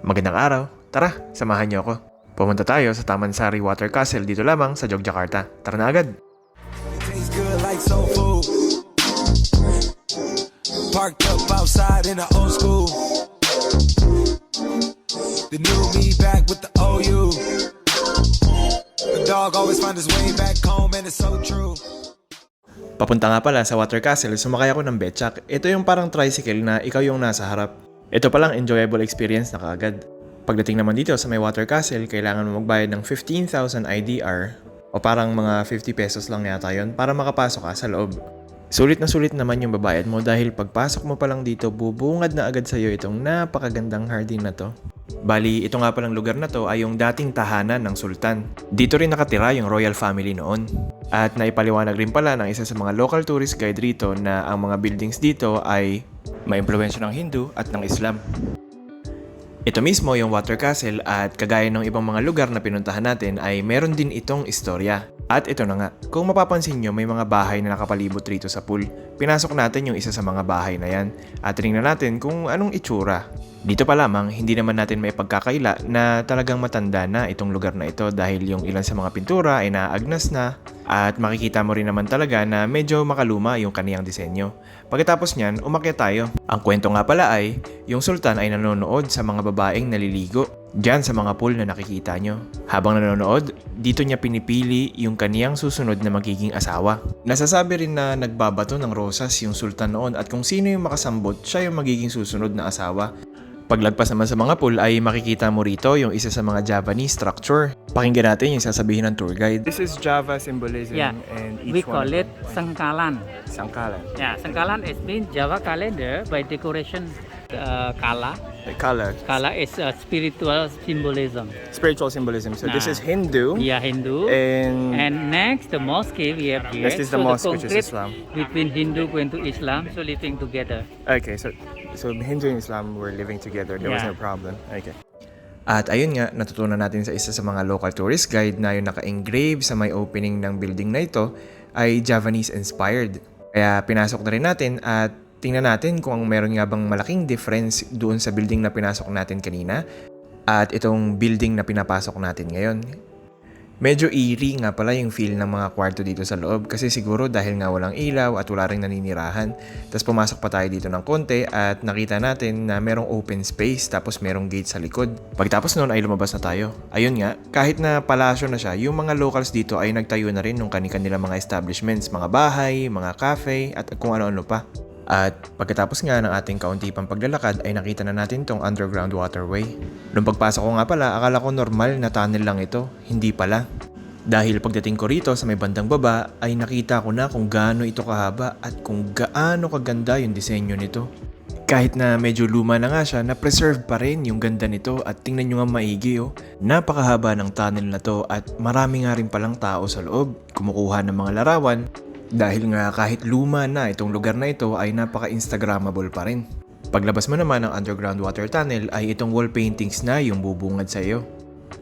Magandang araw. Tara, samahan niyo ako. Pumunta tayo sa Taman Sari Water Castle dito lamang sa Yogyakarta. Tara na agad. Parked up outside in the old school. The new me back with the OU. The dog always find his way back home, and it's so true. Papunta nga pala sa Water Castle, sumakay ako ng Betchak. Ito yung parang tricycle na ikaw yung nasa harap. Ito palang enjoyable experience na kaagad. Pagdating naman dito sa may Water Castle, kailangan mo magbayad ng 15,000 IDR o parang mga 50 pesos lang yata yon para makapasok ka sa loob. Sulit na sulit naman yung babayad mo dahil pagpasok mo pa lang dito, bubungad na agad sa'yo itong napakagandang hardin na to. Bali, ito nga palang lugar na to ay yung dating tahanan ng sultan. Dito rin nakatira yung royal family noon. At naipaliwanag rin pala ng isa sa mga local tourist guide rito na ang mga buildings dito ay may impluensya ng Hindu at ng Islam. Ito mismo yung Water Castle at kagaya ng ibang mga lugar na pinuntahan natin ay meron din itong istorya. At ito na nga, kung mapapansin nyo may mga bahay na nakapalibot rito sa pool. Pinasok natin yung isa sa mga bahay na yan at tingnan natin kung anong itsura. Dito pa lamang, hindi naman natin may pagkakaila na talagang matanda na itong lugar na ito dahil yung ilan sa mga pintura ay naagnas na at makikita mo rin naman talaga na medyo makaluma yung kaniyang disenyo. Pagkatapos niyan, umakyat tayo. Ang kwento nga pala ay, yung sultan ay nanonood sa mga babaeng naliligo Diyan sa mga pool na nakikita nyo. Habang nanonood, dito niya pinipili yung kaniyang susunod na magiging asawa. Nasasabi rin na nagbabato ng rosas yung sultan noon at kung sino yung makasambot, siya yung magiging susunod na asawa. Paglagpas naman sa mga pool ay makikita mo rito yung isa sa mga Javanese structure. Pakinggan natin yung sasabihin ng tour guide. This is Java symbolism Yeah, and we call it Sangkalan. Sangkalan. Yeah, Sangkalan is mean Java calendar by decoration. Uh, Kala. Color. Kala is uh, spiritual symbolism. Spiritual symbolism. So this Ah. is Hindu Yeah, Hindu. and, And next, the mosque we have here. Next is the so mosque, which is Islam. Between Hindu going to Islam, so living together. Okay, so so Hindu and Islam were living together. There was no Yeah. problem. Okay. At ayun nga, natutunan natin sa isa sa mga local tourist guide na yung naka-engrave sa may opening ng building na ito ay Javanese inspired. Kaya pinasok na rin natin at tingnan natin kung meron nga bang malaking difference doon sa building na pinasok natin kanina at itong building na pinapasok natin ngayon. Medyo eerie nga pala yung feel ng mga kwarto dito sa loob kasi siguro dahil nga walang ilaw at wala ring naninirahan. Tapos pumasok pa tayo dito ng konti at nakita natin na merong open space tapos merong gate sa likod. Pagtapos noon ay lumabas na tayo. Ayun nga, kahit na palasyo na siya, yung mga locals dito ay nagtayo na rin ng kanilang mga establishments, mga bahay, mga cafe at kung ano-ano pa. At pagkatapos nga ng ating kaunti pang paglalakad ay nakita na natin tong underground waterway. Nung pagpasok ko nga pala, akala ko normal na tunnel lang ito. Hindi pala. Dahil pagdating ko rito sa may bandang baba ay nakita ko na kung gaano ito kahaba at kung gaano kaganda yung disenyo nito. Kahit na medyo luma na nga siya, na-preserve pa rin yung ganda nito at tingnan nyo nga maigi oh. Napakahaba ng tunnel na to at marami nga rin palang tao sa loob, kumukuha ng mga larawan dahil nga kahit luma na itong lugar na ito ay napaka-instagrammable pa rin. Paglabas mo naman ng underground water tunnel ay itong wall paintings na yung bubungad sa iyo.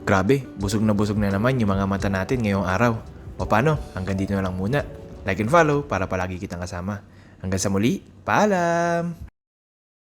Grabe, busog na busog na naman yung mga mata natin ngayong araw. O paano, hanggang dito na lang muna. Like and follow para palagi kitang kasama. Hanggang sa muli, paalam!